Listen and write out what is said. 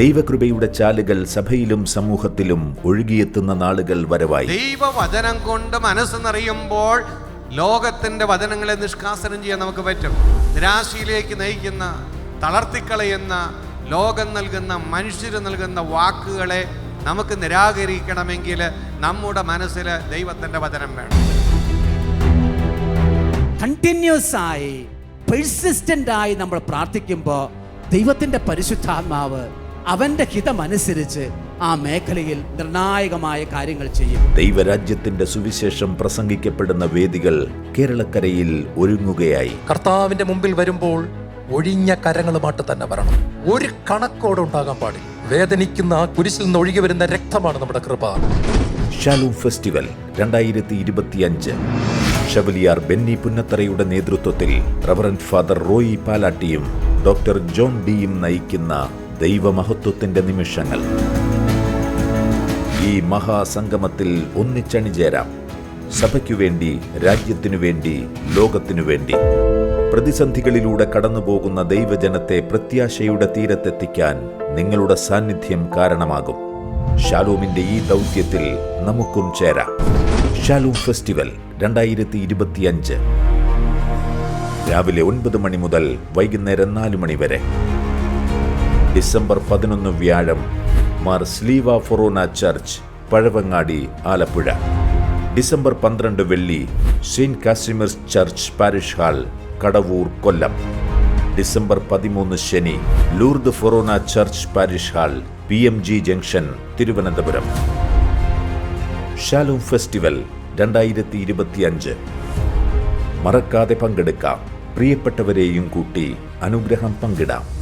ദൈവകൃപയുടെ ചാലുകൾ സഭയിലും സമൂഹത്തിലും ഒഴുകിയെത്തുന്ന നാളുകൾ വരവായി. ദൈവവചനം കൊണ്ട് മനസ്സ് നിറയുമ്പോൾ ലോകത്തിന്റെ വചനങ്ങളെ നിഷ്കാസനം ചെയ്യാൻ നമുക്ക് പറ്റും. നിരാശയിലേക്ക് നയിക്കുന്ന തളർത്തിക്കളയുന്ന ലോകം നൽകുന്ന മനുഷ്യർ നൽകുന്ന വാക്കുകളെ നമുക്ക് നിരാകരിക്കണമെങ്കിൽ നമ്മുടെ മനസ്സിൽ ദൈവത്തിന്റെ വചനം വേണം. കണ്ടിന്യൂസ് ആയി പെർസിസ്റ്റന്റ് ആയി നമ്മൾ പ്രാർത്ഥിക്കുമ്പോൾ ദൈവത്തിന്റെ പരിശുദ്ധാത്മാവ് അവന്റെ ഹിതമനുസരിച്ച് ആ മേഖലയിൽ നിർണായകമായ കാര്യങ്ങൾ ചെയ്യും. ദൈവരാജ്യത്തിന്റെ സുവിശേഷം പ്രസംഗിക്കപ്പെടുന്ന വേദികൾ കേരളക്കരയിൽ ഒരുങ്ങുകയായി. കർത്താവിന്റെ മുമ്പിൽ വരുമ്പോൾ ഒഴിഞ്ഞ കരങ്ങളുമായിട്ട് തന്നെ വരണം. ഒരു കണക്കോടെ ഉണ്ടാകാൻ പാടില്ല. വേദനിക്കുന്ന ആ കുരിശിൽ നിന്ന് ഒഴുകി വരുന്ന രക്തമാണ് നമ്മുടെ കൃപ. ഷാലൂം ഫെസ്റ്റിവൽ രണ്ടായിരത്തി ഇരുപത്തിയഞ്ച് ഷവലിയാർ ബെന്നി പുന്നത്തറയുടെ നേതൃത്വത്തിൽ റവറന്റ് ഫാദർ റോയി പാലാട്ടിയും ഡോക്ടർ ജോൺ ഡിയും നയിക്കുന്ന ദൈവമഹത്വത്തിന്റെ നിമിഷങ്ങൾ. ഈ മഹാസംഗമത്തിൽ ഒന്നിച്ചണിചേരാം. സഭയ്ക്കു വേണ്ടി രാജ്യത്തിനു വേണ്ടി ലോകത്തിനു വേണ്ടി. പ്രതിസന്ധികളിലൂടെ കടന്നുപോകുന്ന ദൈവജനത്തെ പ്രത്യാശയുടെ തീരത്തെത്തിക്കാൻ നിങ്ങളുടെ സാന്നിധ്യം കാരണമാകും. ഷാലൂമിന്റെ ഈ ദൗത്യത്തിൽ നമുക്കും ചേരാം. ഷാലൂം ഫെസ്റ്റിവൽ രണ്ടായിരത്തി ഇരുപത്തിയഞ്ച് രാവിലെ ഒൻപത് മണി മുതൽ വൈകുന്നേരം നാല് മണി വരെ. ഡിസംബർ പതിനൊന്ന് വ്യാഴം Mar Sleeva forane church Pazhavangadi Alappuzha. December പന്ത്രണ്ട് വെള്ളി saint Casimir's church parish hall Kadavoor Kollam. December പതിമൂന്ന് ശനി Lourdes forane church parish hall P M G junction Thiruvananthapuram. Shalom festival രണ്ടായിരത്തി ഇരുപത്തിയഞ്ച് മറക്കാതെ പങ്കെടുക്കാം. പ്രിയപ്പെട്ടവരെയും കൂട്ടി അനുഗ്രഹം പങ്കിടാം.